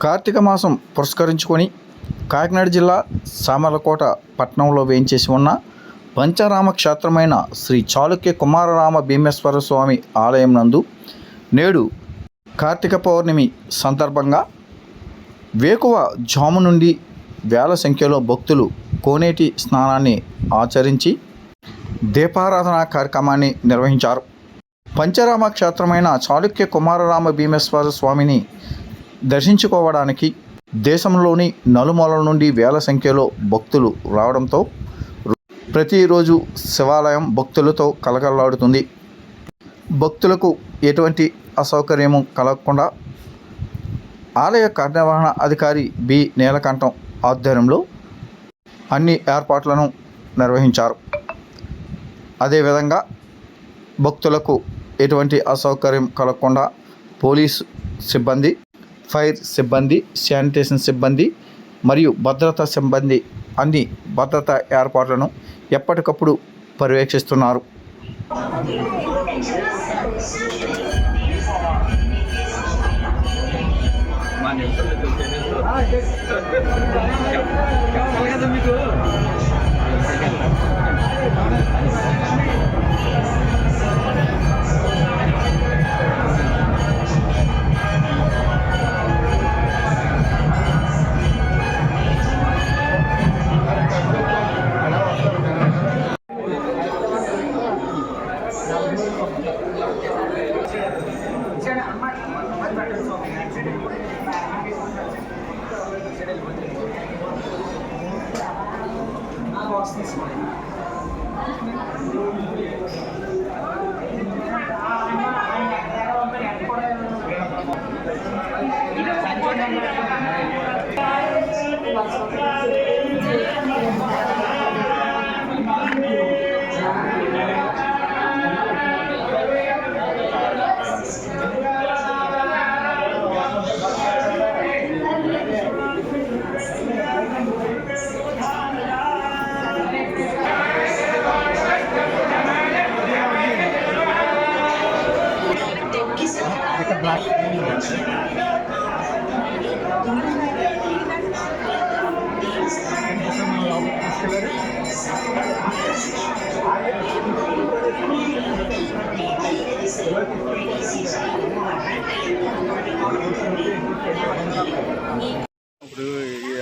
కార్తీక మాసం పురస్కరించుకొని కాకినాడ జిల్లా సామర్లకోట పట్టణంలో వేయించేసి ఉన్న పంచరామ క్షేత్రమైన శ్రీ చాళుక్య కుమారరామ భీమేశ్వర స్వామి ఆలయం నందు నేడు కార్తీక పౌర్ణమి సందర్భంగా వేకువ జాము నుండి వేల సంఖ్యలో భక్తులు కోనేటి స్నానాన్ని ఆచరించి దీపారాధన కార్యక్రమాన్ని నిర్వహించారు. పంచరామ క్షేత్రమైన చాళుక్య కుమారరామ భీమేశ్వర స్వామిని దర్శించుకోవడానికి దేశంలోని నలుమూలల నుండి వేల సంఖ్యలో భక్తులు రావడంతో ప్రతిరోజు శివాలయం భక్తులతో కలకలాడుతుంది భక్తులకు ఎటువంటి అసౌకర్యము కలగకుండా ఆలయ కార్యనిర్వహణ అధికారి బి. నీలకంఠం ఆధ్వర్యంలో అన్ని ఏర్పాట్లను నిర్వహించారు. అదేవిధంగా భక్తులకు ఎటువంటి అసౌకర్యం కలగకుండా పోలీసు సిబ్బంది ఫైర్ సిబ్బంది శానిటేషన్ సిబ్బంది మరియు భద్రతా సిబ్బంది అన్ని భద్రతా ఏర్పాట్లను ఎప్పటికప్పుడు పర్యవేక్షిస్తున్నారు. మీకు Obrigada.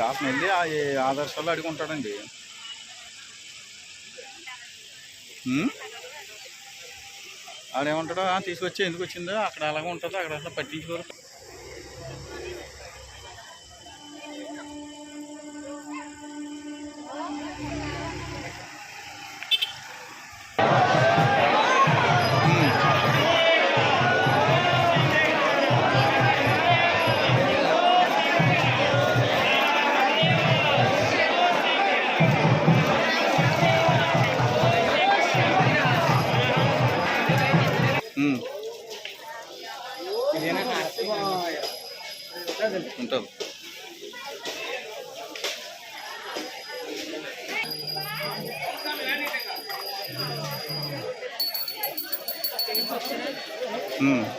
అతను వెళ్ళి ఆ ఈ ఆదర్శాలు అడుగుంటాడండి ఉమ్? ఆడేమంటాడో? తీసుకొచ్చి ఎందుకు వచ్చిందో అక్కడ అలాగే ఉంటుందో అక్కడ అసలు పట్టించుకోరు. Mm.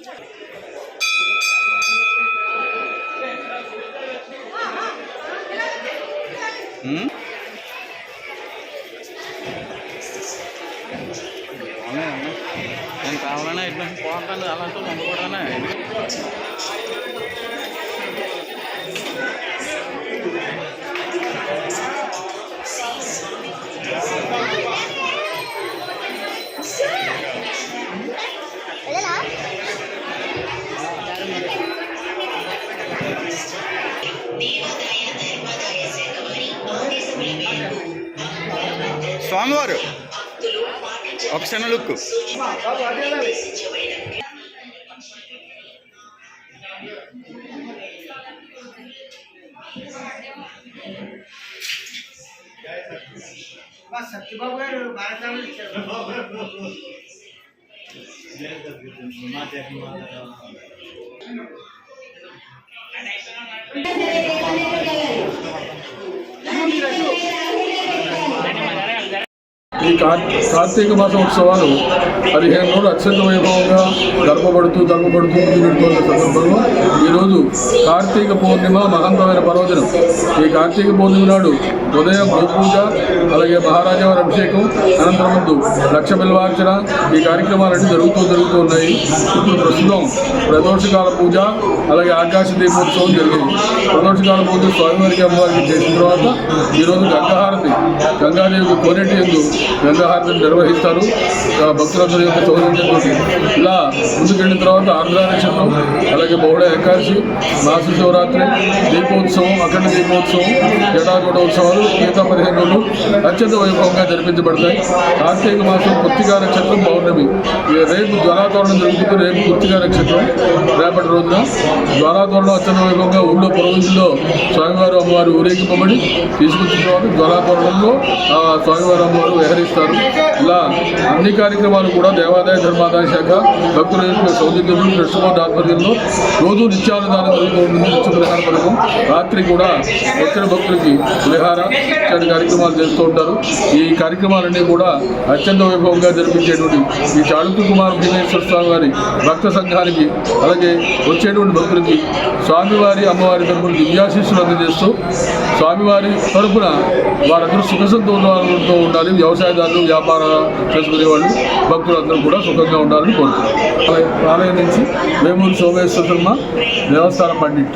అన్న? నేను కావాలన్నా ఇట్లా పోతాను అలాంటి ఉండకూడదనే స్వామివారు. ఒక చిన్న లుక్ సత్యబాబు గారు భారతాలు ఇచ్చారు. ఈ కార్ కార్తీక మాసం ఉత్సవాలు పదిహేను రోజులు అత్యంత వైభవంగా గర్భపడుతూ గర్భపడుతూ ముందుకెడుతున్న సందర్భంలో ఈరోజు కార్తీక పౌర్ణిమ మహంతమైన పర్వదినం. ఈ కార్తీక పౌర్ణిమ నాడు ఉదయం గోపూజ అలాగే మహారాజా వారి అభిషేకం అనంతరం ముందు లక్ష బిల్వార్చన ఈ కార్యక్రమాలన్నీ జరుగుతూ జరుగుతూ ఉన్నాయి. ఇప్పుడు ప్రస్తుతం ప్రదోషకాల పూజ అలాగే ఆకాశ దీపోత్సవం జరిగింది. ప్రదోషకాల పూజ స్వామివారికి అమ్మవారికి చేసిన తర్వాత ఈరోజు గంగాహారతి గంగాదేవి కోనేటి ఎందు గంగాహారతిని నిర్వహిస్తారు. భక్తులందరి యొక్క సౌజన్యంతో ఇలా ముందుకెళ్ళిన తర్వాత ఆంధ్ర అలాగే బహుళ ఏకాదశి మాస శివరాత్రి దీపోత్సవం అఖండ దీపోత్సవం జటాజోట ఉత్సవాలు మిగతా పదిహేను రోజులు అత్యంత వైభవంగా జరిపించబడతాయి. కార్తీక మాసం కృత్తికా నక్షత్రం పౌర్ణమి. రేపు జ్వరాతోరణం జరుగుతుంది. రేపు కృత్తికా నక్షత్రం రేపటి రోజున. జ్వరాతోరణం అత్యంత వైభవంగా ఊళ్ళో పురోహితుల్లో స్వామివారు అమ్మవారు ఊరేగింపబడి తీసుకొచ్చిన తర్వాత జ్వరాతోరణంలో స్వామివారు అమ్మవారు విహరిస్తారు ఇలా అన్ని కార్యక్రమాలు కూడా దేవాదాయ ధర్మాదాయ శాఖ భక్తుల యొక్క సౌజన్యులు కృష్ణమోహన్ ఆధ్వర్యంలో రోజు నిత్యానుదానం జరుగుతూ ఉంటుంది. నిత్య పథకం. రాత్రి కూడా వచ్చిన భక్తులకి పులిహార ఇత్యాది కార్యక్రమాలు చేస్తూ ఉంటారు. ఈ కార్యక్రమాలన్నీ కూడా అత్యంత వైభవంగా జరిపించేటువంటి ఈ చాళుక్య కుమార్ భీమేశ్వర స్వామి వారి భక్త సంఘానికి అలాగే వచ్చేటువంటి భక్తులకి స్వామివారి అమ్మవారి తరపున దివ్యాశీస్సులు అందజేస్తూ స్వామివారి తరపున వారందరూ సుఖ సంతోషాలతో ఉండాలి వ్యవసాయదారులు వ్యాపార చేసుకునే వాళ్ళు భక్తులందరూ కూడా సుఖంగా ఉండాలని కోరుతున్నారు ఆలయం- నుంచి వేమూరు సోమేశ్వర శర్మ దేవస్థానం పండిట్.